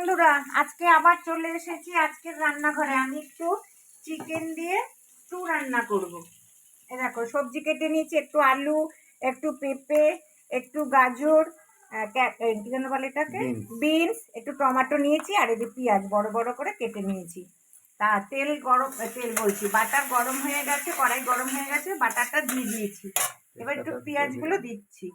বন্ধুরা আজকে আবার চলে এসেছি আজকের রান্নাঘরে। আমি একটু চিকেন দিয়ে স্টু রান্না করব। এ দেখো সবজি কেটে নিয়েছি একটু আলু একটু পেঁপে একটু গাজর আহ, ক্যা- এই কি যেন বলে এটাকে? বিনস। একটু টমেটো নিয়েছি আর যে পেঁয়াজ বড় বড় করে কেটে নিয়েছি। তা তেল গরম তেল বলছি বাটার গরম হয়ে গেছে কড়াই গরম হয়ে গেছে বাটারটা দিয়ে দিয়েছি। এবার একটু পেঁয়াজগুলো দিচ্ছি।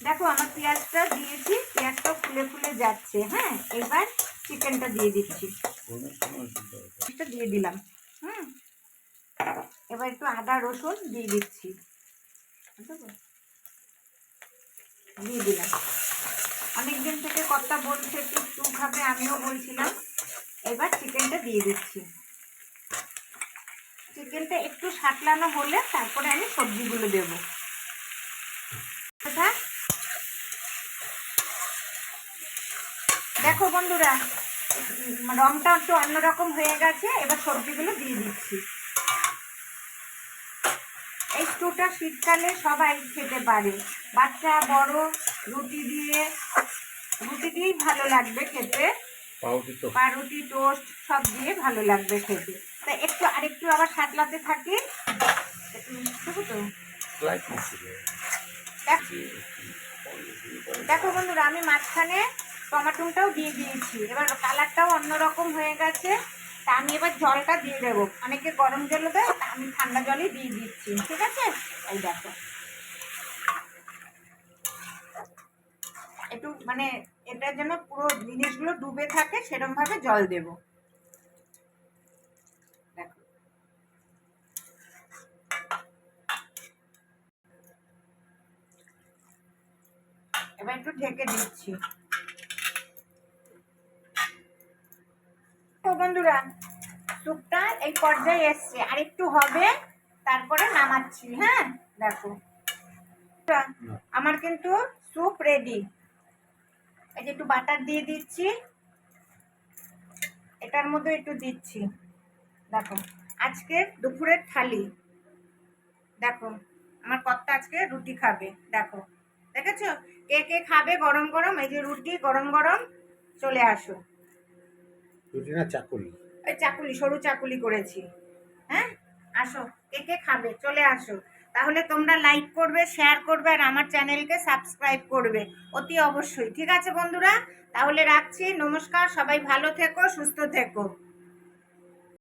দেখো, আমার পেঁয়াজটা দিয়েছি পেঁয়াজটা ফুলে ফুলে যাচ্ছে হ্যাঁ? এবার চিকেনটা দিয়ে দিচ্ছি। দিয়ে দিলাম, হুম? এবার একটু আদা, রসুন দিয়ে দিচ্ছি। দিয়ে দিলাম। অনেকদিন থেকে কর্তা বলছে, একটু স্টু খাবে আমিও বলছিলাম। এবার চিকেনটা দিয়ে দিচ্ছি। চিকেনটা একটু সাতলানো হলে তারপরে আমি সবজিগুলো দেবো কথা দেখো বন্ধুরা রংটা একটু অন্যরকম হয়ে গেছে এবার সবজিগুলো দিয়ে দিচ্ছি। এই স্টুটা শীতকালে সবাই খেতে পারে। বাচ্চা বড় রুটি দিয়ে রুটি দিয়েই ভালো লাগবে খেতে। পাউরুটি পাউরুটি টোস্ট সব দিয়ে ভালো লাগবে খেতে। তা একটু আরেকটু আবার সাতলাতে থাকি। তো। দেখো বন্ধুরা আমি মাঝখানে টমাটোটাও দিয়ে দিয়েছি। এবার কালারটাও অন্যরকম হয়ে গেছে। তা আমি এবার জলটা দিয়ে দেবো। অনেকে গরম জলও দেয়, তা আমি ঠান্ডা জলই দিয়ে দিচ্ছি। ঠিক আছে? এই দেখো। একটু মানে এটা যেন পুরো জিনিসগুলো ডুবে থাকে সেরকম ভাবে জল দেবো। দেখো। এবার একটু ঢেকে দিচ্ছি। বন্ধুরা স্যুপটা এই পর্যায়ে এসছে। আর একটু হবে, তারপরে নামাচ্ছি হ্যাঁ? দেখো। আমার কিন্তু স্যুপ রেডি এই যে একটু বাটার দিয়ে দিচ্ছি। এটার মধ্যে একটু দিচ্ছি। দেখো, আজকে দুপুরের থালি। দেখো, আমার কর্তা আজকে রুটি খাবে। দেখো, দেখেছ? কে কে খাবে? গরম গরম, এই যে রুটি, গরম গরম, চলে আসো। রুটি না চাকুলি। ওই চাকুলি, সরু চাকুলি করেছি। হ্যাঁ? আসো, কে কে খাবে? চলে আসো। তাহলে তোমরা লাইক করবে শেয়ার করবে, আর আমার চ্যানেলকে সাবস্ক্রাইব করবে। অতি অবশ্যই। ঠিক আছে বন্ধুরা? তাহলে রাখছি। নমস্কার, সবাই ভালো থেকো, সুস্থ থেকো।